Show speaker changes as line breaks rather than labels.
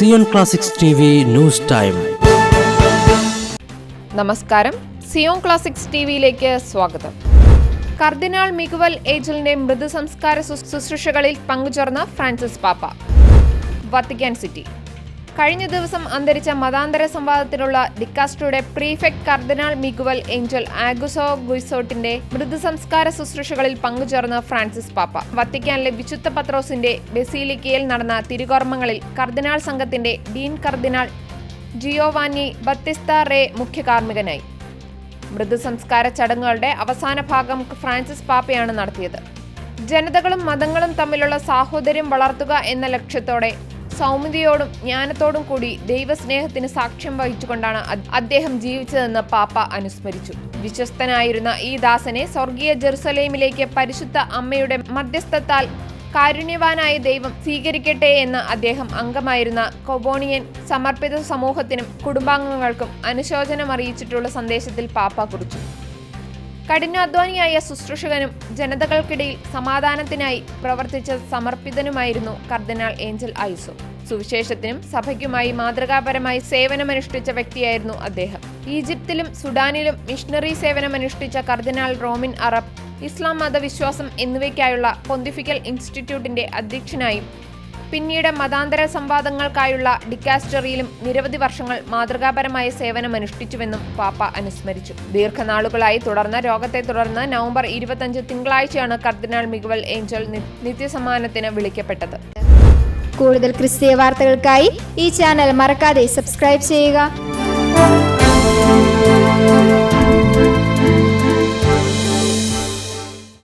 Zion classics T V news time
നമസ്കാരം. Zion classics T വിയിലേക്ക് സ്വാഗതം. കർദിനാൾ മികുവൽ ഏജലിന്റെ മൃദുസംസ്കാര ശുശ്രൂ- ശുശ്രൂഷകളിൽ പങ്കുചേർന്ന ഫ്രാൻസിസ് പാപ്പ. Vatican city. കഴിഞ്ഞ ദിവസം അന്തരിച്ച മതാന്തര സംവാദത്തിലുള്ള ഡിക്കാസ്ട്രോയുടെ പ്രീഫെക്ട് കർദിനാൾ മിഗുവൽ ഏഞ്ചൽ ആഗുസോ ഗുയ്സോട്ടിന്റെ മൃദുസംസ്കാര ശുശ്രൂഷകളിൽ പങ്കുചേർന്ന് ഫ്രാൻസിസ് പാപ്പ. വത്തിക്കാനിലെ വിശുദ്ധ പത്രോസിന്റെ ബെസീലിക്കയിൽ നടന്ന തിരുകർമ്മങ്ങളിൽ കർദിനാൾ സംഘത്തിന്റെ ഡീൻ കർദിനാൾ ജിയോവാനി ബത്തിസ്ത റേ മുഖ്യ കാർമ്മികനായി മൃതസംസ്കാര ചടങ്ങുകളുടെ അവസാന ഭാഗം ഫ്രാൻസിസ് പാപ്പയാണ് നടത്തിയത്. ജനതകളും മതങ്ങളും തമ്മിലുള്ള സാഹോദര്യം വളർത്തുക എന്ന ലക്ഷ്യത്തോടെ സൗമ്യതയോടും ജ്ഞാനത്തോടും കൂടി ദൈവസ്നേഹത്തിന് സാക്ഷ്യം വഹിച്ചുകൊണ്ടാണ് അദ്- അദ്ദേഹം ജീവിച്ചതെന്ന് പാപ്പ അനുസ്മരിച്ചു. വിശ്വസ്തനായിരുന്ന ഈ ദാസനെ സ്വർഗീയ ജെറുസലേമിലേക്ക് പരിശുദ്ധ അമ്മയുടെ മധ്യസ്ഥത്താൽ കാരുണ്യവാനായ ദൈവം സ്വീകരിക്കട്ടെ എന്ന് അദ്ദേഹം അംഗമായിരുന്ന കൊബോണിയൻ സമർപ്പിത സമൂഹത്തിനും കുടുംബാംഗങ്ങൾക്കും അനുശോചനം അറിയിച്ചിട്ടുള്ള സന്ദേശത്തിൽ പാപ്പ കുറിച്ചു. കഠിനാധ്വാനിയായ ശുശ്രൂഷകനും ജനതകൾക്കിടയിൽ സമാധാനത്തിനായി പ്രവർത്തിച്ച സമർപ്പിതനുമായിരുന്നു കർദിനാൾ ഏഞ്ചൽ ഐസോ. സുവിശേഷത്തിനും സഭയ്ക്കുമായി മാതൃകാപരമായി സേവനമനുഷ്ഠിച്ച വ്യക്തിയായിരുന്നു അദ്ദേഹം. ഈജിപ്തിലും സുഡാനിലും മിഷണറി സേവനമനുഷ്ഠിച്ച കർദിനാൾ റോമിൻ അറബ് ഇസ്ലാം മതവിശ്വാസം എന്നിവയ്ക്കായുള്ള പൊന്തിഫിക്കൽ ഇൻസ്റ്റിറ്റ്യൂട്ടിന്റെ അധ്യക്ഷനായും പിന്നീട് മതാന്തര സംവാദങ്ങൾക്കായുള്ള ഡിക്കാസ്റ്ററിയിലും നിരവധി വർഷങ്ങൾ മാതൃകാപരമായ സേവനമനുഷ്ഠിച്ചുവെന്നും പാപ്പ അനുസ്മരിച്ചു. ദീർഘനാളുകളായി തുടർന്ന രോഗത്തെ തുടർന്ന് നവംബർ ഇരുപത്തഞ്ച് തിങ്കളാഴ്ചയാണ് കർദിനാൾ മികുവൽ ഏഞ്ചൽ നിത്യസമ്മാനത്തിന് വിളിക്കപ്പെട്ടത്.
കൂടുതൽ ക്രിസ്തീയ വാർത്തകൾക്കായി ഈ ചാനൽ മറക്കാതെ സബ്സ്ക്രൈബ് ചെയ്യുക.